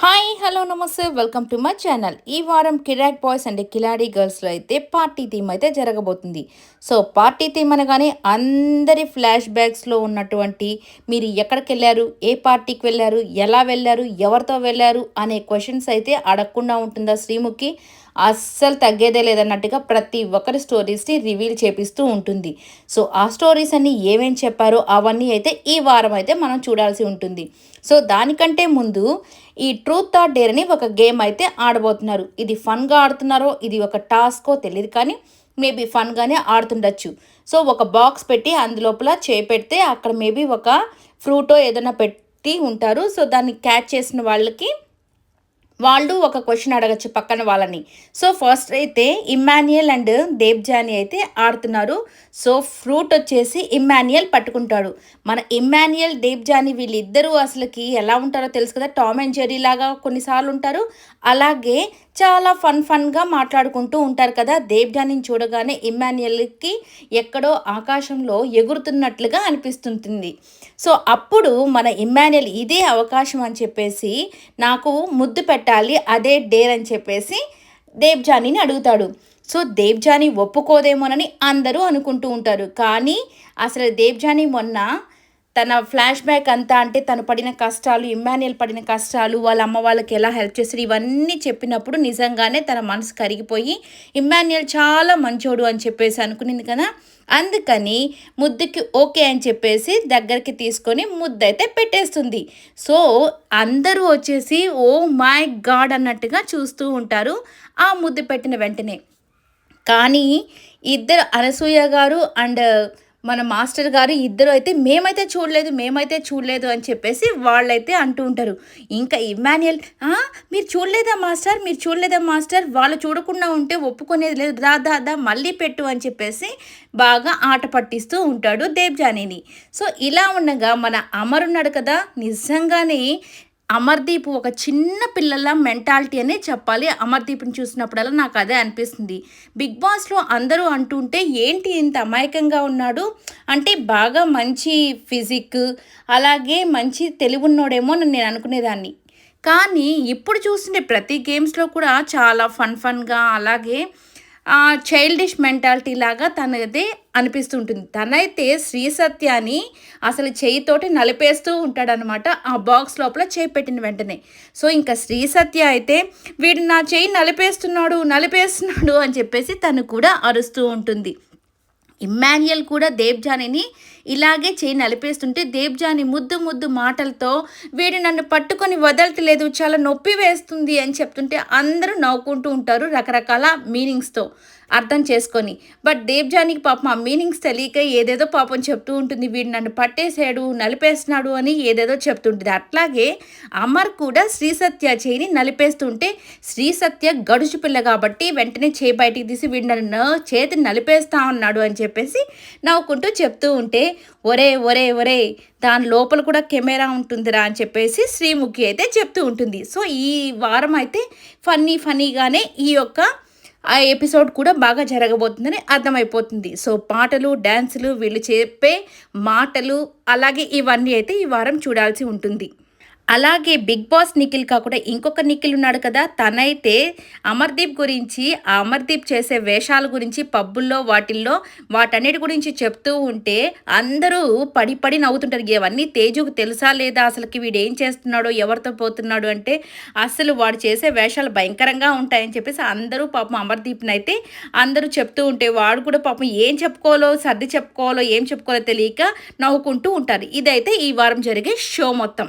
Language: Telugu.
హాయ్ హలో నమస్తే. వెల్కమ్ టు మై ఛానల్ ఈ వారం కిరాక్ బాయ్స్ అండ్ కిలాడీ గర్ల్స్లో అయితే పార్టీ థీమ్ అయితే జరగబోతుంది. సో పార్టీ థీమ్ అనగానే అందరి ఫ్లాష్ బ్యాక్స్లో ఉన్నటువంటి మీరు ఎక్కడికి వెళ్ళారు ఏ పార్టీకి వెళ్ళారు ఎలా వెళ్ళారు ఎవరితో వెళ్ళారు అనే క్వశ్చన్స్ అయితే అడగకుండా ఉంటుందా శ్రీముఖి? అస్సలు తగ్గేదే లేదన్నట్టుగా ప్రతి ఒక్కరి స్టోరీస్ని రివీల్ చేపిస్తూ ఉంటుంది. సో ఆ స్టోరీస్ అన్ని ఏమేం చెప్పారో అవన్నీ అయితే ఈ వారం అయితే మనం చూడాల్సి ఉంటుంది. సో దానికంటే ముందు ఈ ట్రూత్ ఆర్ డేర్ అని ఒక గేమ్ అయితే ఆడబోతున్నారు. ఇది ఫన్గా ఆడుతున్నారో ఇది ఒక టాస్కో తెలియదు కానీ మేబీ ఫన్గానే ఆడుతుండొచ్చు. సో ఒక బాక్స్ పెట్టి అందులోపల చేపెడితే అక్కడ మేబీ ఒక ఫ్రూటో ఏదైనా పెట్టి ఉంటారు. సో దాన్ని క్యాచ్ చేసిన వాళ్ళకి వాళ్ళు ఒక క్వశ్చన్ అడగచ్చు పక్కన వాళ్ళని. సో ఫస్ట్ అయితే ఇమ్మాన్యుయల్ అండ్ దేబ్జాని అయితే ఆడుతున్నారు. సో ఫ్రూట్ వచ్చేసి ఇమ్మాన్యుయల్ పట్టుకుంటాడు. మన ఇమ్మాన్యుయల్ దేబ్జాని వీళ్ళిద్దరూ అసలుకి ఎలా ఉంటారో తెలుసు కదా? టామ్ అండ్ జెర్రీ లాగా కొన్నిసార్లు ఉంటారు. అలాగే చాలా ఫన్ ఫన్గా మాట్లాడుకుంటూ ఉంటారు కదా. దేవ్జానిని చూడగానే ఇమ్మాన్యుయల్కి ఎక్కడో ఆకాశంలో ఎగురుతున్నట్లుగా అనిపిస్తుంటుంది. సో అప్పుడు మన ఇమ్మాన్యుయల్ ఇదే అవకాశం అని చెప్పేసి నాకు ముద్దు పెట్టాలి అదే డేర్ అని చెప్పేసి దేవ్జానిని అడుగుతాడు. సో దేవ్జాని ఒప్పుకోదేమోనని అందరూ అనుకుంటూ ఉంటారు. కానీ అసలు దేవ్జాని మొన్న తన ఫ్లాష్ బ్యాక్ అంతా అంటే తను పడిన కష్టాలు ఇమ్మాన్యుయల్ పడిన కష్టాలు వాళ్ళ అమ్మ వాళ్ళకి ఎలా హెల్ప్ చేస్తారు ఇవన్నీ చెప్పినప్పుడు నిజంగానే తన మనసు కరిగిపోయి ఇమ్మాన్యుయల్ చాలా మంచోడు అని చెప్పేసి అనుకునింది కదా. అందుకని ముద్దుకి ఓకే అని చెప్పేసి దగ్గరికి తీసుకొని ముద్ద అయితే పెట్టేస్తుంది. సో అందరూ వచ్చేసి ఓ మై గాడ్ అన్నట్టుగా చూస్తూ ఉంటారు ఆ ముద్దు పెట్టిన వెంటనే. కానీ ఇద్దరు అనసూయ గారు అండ్ మన మాస్టర్ గారు ఇద్దరు అయితే మేమైతే చూడలేదు మేమైతే చూడలేదు అని చెప్పేసి వాళ్ళైతే అంటూ ఉంటారు. ఇంకా ఇమాన్యుయల్ మీరు చూడలేదా మాస్టర్? మీరు చూడలేదా మాస్టర్? వాళ్ళు చూడకుండా ఉంటే ఒప్పుకునేది లేదు. దా దా దా మళ్ళీ పెట్టు అని చెప్పేసి బాగా ఆట పట్టిస్తూ ఉంటాడు దేవ్జానిని సో ఇలా ఉండగా మన అమరున్నాడు కదా నిజంగానే అమర్దీప్ ఒక చిన్న పిల్లల మెంటాలిటీ అనే చెప్పాలి. అమర్దీప్ని చూసినప్పుడల్లా నాకు అదే అనిపిస్తుంది. బిగ్ బాస్లో అందరూ అంటుంటే ఏంటి ఇంత అమాయకంగా ఉన్నాడు? అంటే బాగా మంచి ఫిజిక్ అలాగే మంచి తెలివున్నోడేమో అని నేను అనుకునేదాన్ని. కానీ ఇప్పుడు చూస్తుంటే ప్రతి గేమ్స్లో కూడా చాలా ఫన్ ఫన్గా అలాగే చైల్డిష్ మెంటాలిటీ లాగా తనదే అనిపిస్తుంటుంది. తనైతే శ్రీ సత్యాన్ని అసలు చేయితోటి నలిపేస్తూ ఉంటాడనమాట. ఆ బాక్స్ లోపల చేయి పెట్టిన వెంటనే. సో ఇంకా శ్రీ సత్య అయితే వీడు నా చేయి నలిపేస్తున్నాడు నలిపేస్తున్నాడు అని చెప్పేసి తను కూడా అరుస్తూ ఉంటుంది. ఇమ్మాన్యుయల్ కూడా దేవ్జానిని ఇలాగే చేయి నలిపేస్తుంటే దేవ్జాని ముద్దు ముద్దు మాటలతో వీడు నన్ను పట్టుకొని వదలట్లేదు చాలా నొప్పి వేస్తుంది అని చెప్తుంటే అందరూ నవ్వుకుంటూ ఉంటారు రకరకాల మీనింగ్స్తో అర్థం చేసుకొని. బట్ దేవ్జానికి పాపం ఆ మీనింగ్స్ తెలియక ఏదేదో పాపం చెప్తూ ఉంటుంది వీడు నన్ను పట్టేసాడు నలిపేస్తున్నాడు అని ఏదేదో చెప్తుంటుంది. అట్లాగే అమర్ కూడా శ్రీ సత్య చేయిని నలిపేస్తుంటే శ్రీ సత్య గడుచు పిల్ల కాబట్టి వెంటనే చేయి బయటికి తీసి వీడు నన్ను చేతిని నలిపేస్తా ఉన్నాడు అని చెప్పి చెప్పేసి నవ్వుకుంటూ చెప్తూ ఉంటే ఒరే ఒరే ఒరే దాని లోపల కూడా కెమెరా ఉంటుందిరా అని చెప్పేసి శ్రీముఖి అయితే చెప్తూ ఉంటుంది. సో ఈ వారం అయితే ఫన్నీ ఫన్నీగానే ఈ యొక్క ఆ ఎపిసోడ్ కూడా బాగా జరగబోతుందని అర్థమైపోతుంది. సో పాటలు డ్యాన్సులు వీళ్ళు చెప్పే మాటలు అలాగే ఇవన్నీ అయితే ఈ వారం చూడాల్సి ఉంటుంది. అలాగే బిగ్ బాస్ నిఖిల్ కాకుండా ఇంకొక నిఖిల్ ఉన్నాడు కదా తనైతే అమర్దీప్ గురించి ఆ అమర్దీప్ చేసే వేషాల గురించి పబ్బుల్లో వాటిల్లో వాటన్నిటి గురించి చెప్తూ ఉంటే అందరూ పడి పడి నవ్వుతుంటారు. ఇవన్నీ తేజుకు తెలుసా లేదా? అసలుకి వీడు ఏం చేస్తున్నాడో ఎవరితో పోతున్నాడు అంటే అసలు వాడు చేసే వేషాలు భయంకరంగా ఉంటాయని చెప్పేసి అందరూ పాపం అమర్దీప్ని అయితే అందరూ చెప్తూ ఉంటే వాడు కూడా పాపం ఏం చెప్పుకోవాలో సర్ది చెప్పుకోవాలో ఏం చెప్పుకోవాలో తెలియక నవ్వుకుంటూ ఉంటారు. ఇదైతే ఈ వారం జరిగే షో మొత్తం.